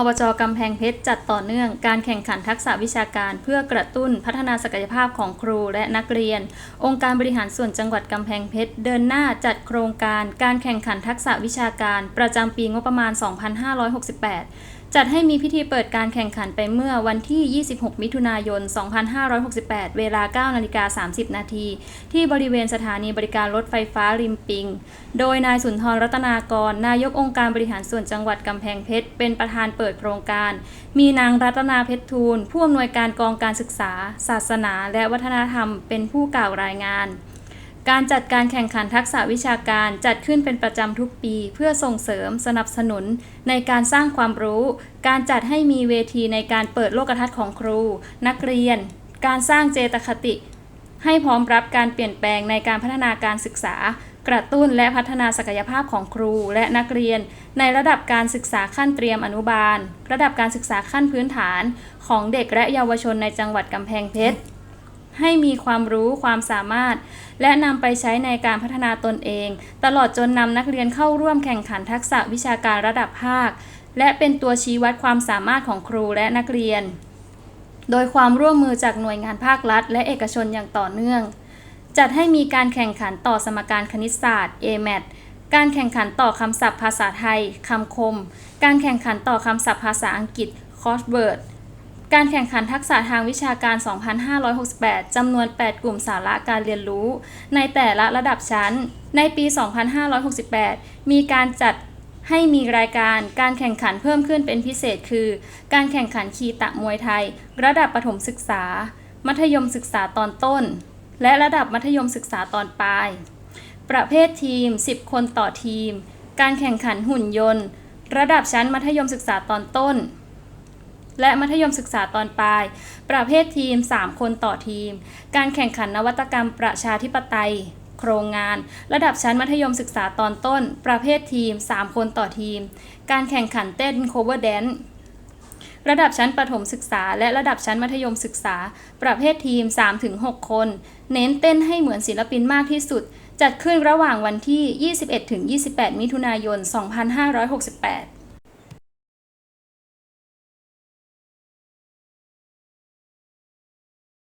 อบจกำแพงเพชรจัดต่อเนื่องการแข่งขันทักษะวิชาการ เพื่อกระตุ้นพัฒนาศักยภาพของครูและนักเรียน องค์การบริหารส่วนจังหวัดกำแพงเพชรเดินหน้าจัดโครงการ การแข่งขันทักษะวิชาการ ประจำปีงบประมาณ 2568 จัดให้มีพิธีเปิดการแข่งขันไปเมื่อวันที่ 26 มิถุนายน 2568 เวลา 9 นาฬิกา 30 นาที ที่บริเวณสถานีบริการรถไฟฟ้าริมปิง โดยนายสุนทรรัตนากร นายกองค์การบริหารส่วนจังหวัดกำแพงเพชร เป็นประธานเปิดโครงการ มีนางรัตนาเพชรทูล ผู้อำนวยการกองการศึกษา ศาสนา และวัฒนธรรม เป็นผู้กล่าวรายงาน การจัดการแข่งขันทักษะวิชาการจัดขึ้นเป็นประจำทุกปี เพื่อส่งเสริมสนับสนุนในการสร้างความรู้ การจัดให้มีเวทีในการเปิดโลกทัศน์ของครู นักเรียน การสร้างเจตคติ ให้พร้อมรับการเปลี่ยนแปลงในการพัฒนาการศึกษา กระตุ้นและพัฒนาศักยภาพของครูและนักเรียน ในระดับการศึกษาขั้นเตรียมอนุบาล ระดับการศึกษาขั้นพื้นฐานของเด็กและเยาวชนในจังหวัดกำแพงเพชร ให้มีความรู้ความสามารถ และนำไปใช้ในการพัฒนาตนเอง ตลอดจนนำนักเรียนเข้าร่วมแข่งขันทักษะวิชาการระดับภาค และเป็นตัวชี้วัดความสามารถของครูและนักเรียน โดยความร่วมมือจากหน่วยงานภาครัฐ และเอกชนอย่างต่อเนื่อง จัดให้มีการแข่งขันต่อสมการคณิตศาสตร์ AMAT การแข่งขันต่อคำศัพท์ภาษาไทย คำคม การแข่งขันต่อคำศัพท์ภาษาอังกฤษ Crossword การแข่งขันทักษะทางวิชาการ 2568 จำนวน 8 กลุ่มสาระการเรียนรู้ ในแต่ละระดับชั้น ในปี 2568 มีการจัดให้มีรายการการแข่งขันเพิ่มขึ้นเป็นพิเศษคือ การแข่งขันคีตะมวยไทย ระดับประถมศึกษา มัธยมศึกษาตอนต้น และระดับมัธยมศึกษาตอนปลาย ประเภททีม 10 คนต่อทีม การแข่งขันหุ่นยนต์ ระดับชั้นมัธยมศึกษาตอนต้น และมัธยมศึกษาตอนปลาย ประเภททีม 3 คนต่อทีม การแข่งขันนวัตกรรมประชาธิปไตย โครงงาน ระดับชั้นมัธยมศึกษาตอนต้น ประเภททีม 3 คนต่อทีม การแข่งขันเต้น cover dance ระดับชั้นประถมศึกษา และระดับชั้นมัธยมศึกษา ประเภททีม 3-6 คน เน้นเต้นให้เหมือนศิลปินมากที่สุด จัดขึ้นระหว่างวันที่ 21-28 มิถุนายน 2568